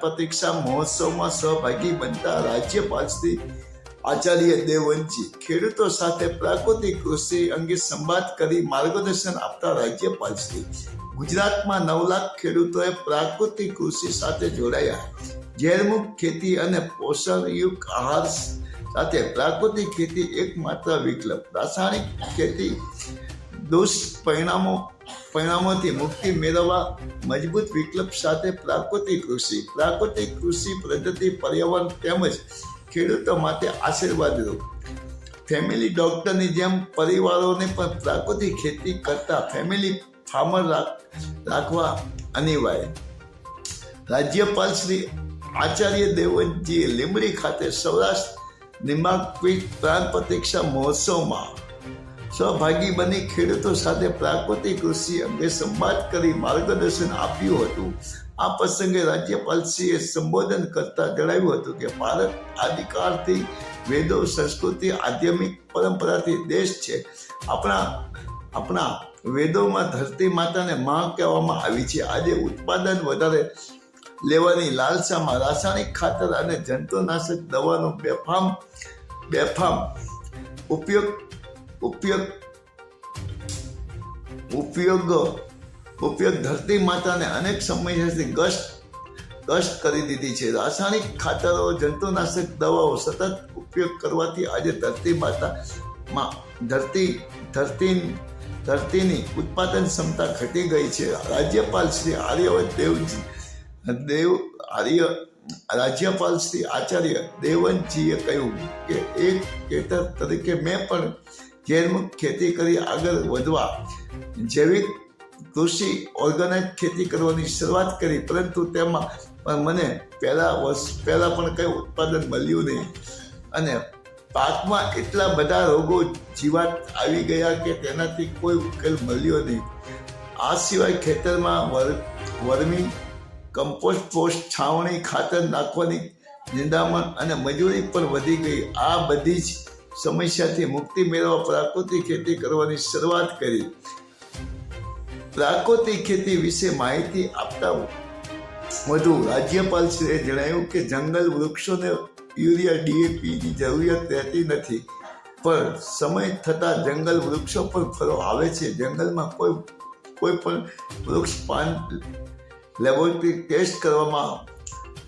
પ્રતીક્ષા મહોત્સવમાં સહભાગી બનતા રાજ્યપાલ શ્રી આચાર્ય દેવવંતજી ખેડૂતો સાથે પ્રાકૃતિક કૃષિ અંગે સંવાદ કરી માર્ગદર્શન આપતા રાજ્યપાલ શ્રી ગુજરાતમાં નવ લાખ ખેડૂતોએ પ્રાકૃતિક કૃષિ સાથે જોડાયા. ઝેરમુક્ત ખેતી અને પોષણયુક્ત આહાર સાથે પ્રાકૃતિક ખેતી એકમાત્ર વિકલ્પ. રાસાયણિક ખેતી દુષ્પરિણામો, પરિણામોથી મુક્તિ મેળવવા મજબૂત વિકલ્પ સાથે પ્રાકૃતિક કૃષિ પ્રાકૃતિક કૃષિ પદ્ધતિ પર્યાવરણ તેમજ ખેડૂતો માટે આશીર્વાદરૂપ ફેમિલી ડોક્ટરની જેમ પરિવારોને પણ પ્રાકૃતિક ખેતી કરતા ફેમિલી ફાર્મર રાખવા અનિવાર્ય. રાજ્યપાલ શ્રી આચાર્ય દેવજીએ લીંબડી ખાતે સૌરાષ્ટ્ર નિમાકપીઠ પ્રાણ પ્રતિક્ષા મહોત્સવમાં સહભાગી બની ખેડૂતો સાથે પ્રાકૃતિક કૃષિ અંગે સંવાદ કરી માર્ગદર્શન આપ્યું હતું. આ પ્રસંગે રાજ્યપાલશ્રીએ સંબોધન કરતા જણાવ્યું હતું કે ભારત આદિકાળથી વેદો, સંસ્કૃતિ, આધ્યાત્મિક પરંપરાથી દેશ છે. આપણા આપણા વેદોમાં ધરતી માતાને મા કહેવામાં આવી છે. આજે ઉત્પાદન વધારે લેવાની લાલસામાં રાસાયણિક ખાતર અને જંતુનાશક દવાનો બેફામ બેફામ ઉપયોગ ઉપયોગ ઉપયોગ ઉપયોગ ધરતી માતાને અનેક સમસ્યાથી ગસ્ત કષ્ટ કરી દીધી છે. રાસાયણિક ખાતરો, જંતુનાશક દવાઓ સતત ઉપયોગ કરવાથી આજે ધરતી માતામાં ધરતી ધરતી, ધરતીની ઉત્પાદન ક્ષમતા ઘટી ગઈ છે. રાજ્યપાલ શ્રી આર્યવત દેવજી, દેવ, આર્ય, રાજ્યપાલ શ્રી આચાર્ય દેવનજીએ કહ્યું કે, એક ખેતર તરીકે મેં પણ ઝેરમુક્ત ખેતી કરી આગળ વધવા, જૈવિક કૃષિ ઓર્ગેનાઇઝ ખેતી કરવાની શરૂઆત કરી, પરંતુ તેમાં પણ મને પહેલા વર્ષ, પહેલાં પણ કંઈ ઉત્પાદન મળ્યું નહીં. અને પાકમાં એટલા બધા રોગો જીવાત આવી ગયા કે તેનાથી કોઈ ઉકેલ મળ્યો નહીં. આ સિવાય ખેતરમાં વર, વર્મી, કમ્પોસ્ટ પોસ્ટ છાવણી, ખાતર નાખવાની નિંદામણ અને મજૂરી પણ વધી ગઈ. આ બધી જ સમસ્યાથી મુક્તિ મેળવવા પ્રાકૃતિક ખેતી કરવાની શરૂઆત કરી. પ્રાકૃતિક ખેતી વિશે માહિતી આપતા વધુ રાજ્યપાલશ્રીએ જણાવ્યું કે જંગલ વૃક્ષોને યુરિયા ડીએપીની જરૂરિયાત રહેતી નથી. પણ સમય થતાં જંગલ વૃક્ષો પણ ફરો આવે છે. જંગલમાં કોઈ કોઈ પણ વૃક્ષ પાન લેબોરેટરી ટેસ્ટ કરવામાં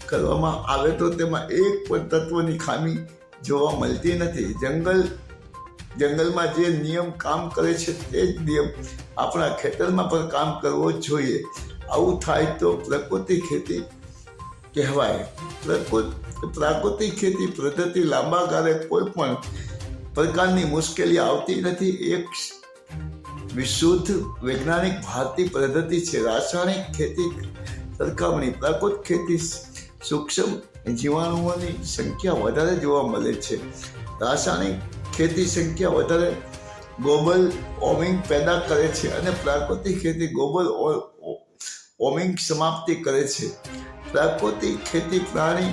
કરવામાં આવે તો તેમાં એક પણ તત્વની ખામી જોવા મળતી નથી. જંગલ, જંગલમાં જે નિયમ કામ કરે છે તે જ નિયમ આપણા ખેતરમાં પણ કામ કરવો જોઈએ. આવું થાય તો પ્રકૃતિ ખેતી કહેવાય. પ્રકૃતિ પ્રાકૃતિક ખેતી પદ્ધતિ લાંબા ગાળે કોઈ પણ પ્રકારની મુશ્કેલી આવતી નથી. એક વિશુદ્ધ વૈજ્ઞાનિક ભારતીય પદ્ધતિ છે. રાસાયણિક ખેતી સરખામણી. પ્રાકૃતિક ખેતી સૂક્ષ્મ જીવાણુઓની સંખ્યા વધારે જોવા મળે છે. રાસાયણિક ખેતી સંખ્યા વધારે ગ્લોબલ વોર્મિંગ પેદા કરે છે અને પ્રાકૃતિક ખેતી ગ્લોબલ વોર્મિંગ સમાપ્તિ કરે છે. પ્રાકૃતિક ખેતી પ્રાણી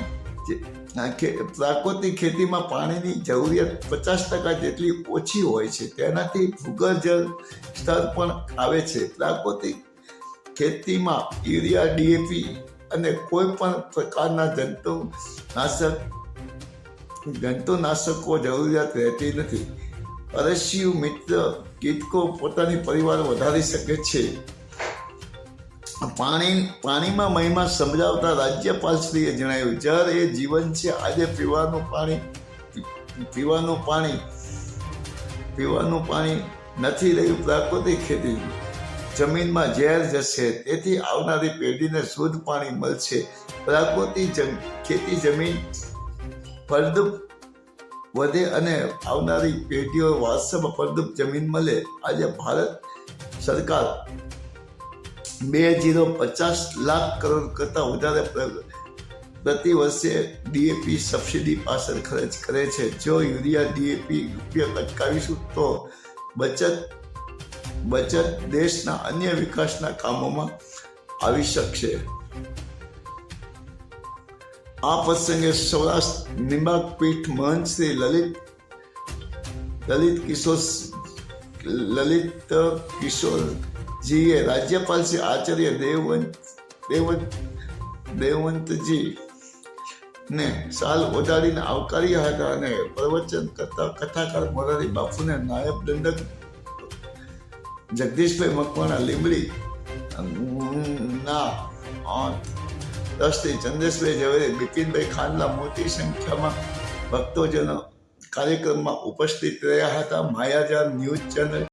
પ્રાકૃતિક ખેતીમાં પાણીની જરૂરિયાત પચાસ ટકા જેટલી ઓછી હોય છે. તેનાથી ભૂગર્ભ જળ સ્તર પણ આવે છે. પ્રાકૃતિક ખેતીમાં યુરિયા ડીએપી અને કોઈ પણ પ્રકારના જંતુનાશક જંતુનાશકો જરૂરિયાત રહેતી નથી. અરસ્યુ મિત્ર કીટકો પોતાની પરિવાર વધારી શકે છે. પાણી, પાણીમાં મહિમા સમજાવતા રાજ્યપાલશ્રીએ જણાવ્યું, જળ એ જીવન છે. આજે પીવાનું પાણી પીવાનું પાણી પીવાનું પાણી નથી રહ્યું. પ્રાકૃતિક ખેતી જમીનમાં ઝેર જશે. તેથી આવનારી પેઢીને શુદ્ધ પાણી મળશે. પ્રાકૃતિક ખેતી જમીન ફળદ્રુપ વધે અને આવનારી પેઢીઓ વાસ્તવમાં ફળદ્રુપ જમીન મળે. આજે ભારત સરકાર બે જીરો પચાસ લાખ કરોડ કરતાં વધારે પ્રતિ વર્ષે ડીએપી સબસિડી પાછળ ખર્ચ કરે છે. જો યુરિયા ડીએપી ઉપયોગ અટકાવીશું તો બચત બચત દેશના અન્ય વિકાસના કામોમાં આવી શકશે. આ પ્રસંગે સૌરાષ્ટ્ર નિંબાક પીઠ મહંત શ્રી લલિત લલિત કિશોર લલિત કિશોરજીએ રાજ્યપાલ શ્રી આચાર્ય દેવવંત દેવવંત દેવવંતજી ને સાલ ઓઢાડીને આવકાર્યા હતા અને પ્રવચન કરતા કથાકાર મોરારી બાપુને નાયબ દંડક જગદીશભાઈ મકવાણા લીંબડી. ના ટ્રસ્ટી ચંદ્રેશભાઈ ઝવેરી, બિપિનભાઈ ખાનલા મોટી સંખ્યામાં ભક્તોજનો કાર્યક્રમમાં ઉપસ્થિત રહ્યા હતા. માયાજાર ન્યૂઝ ચેનલ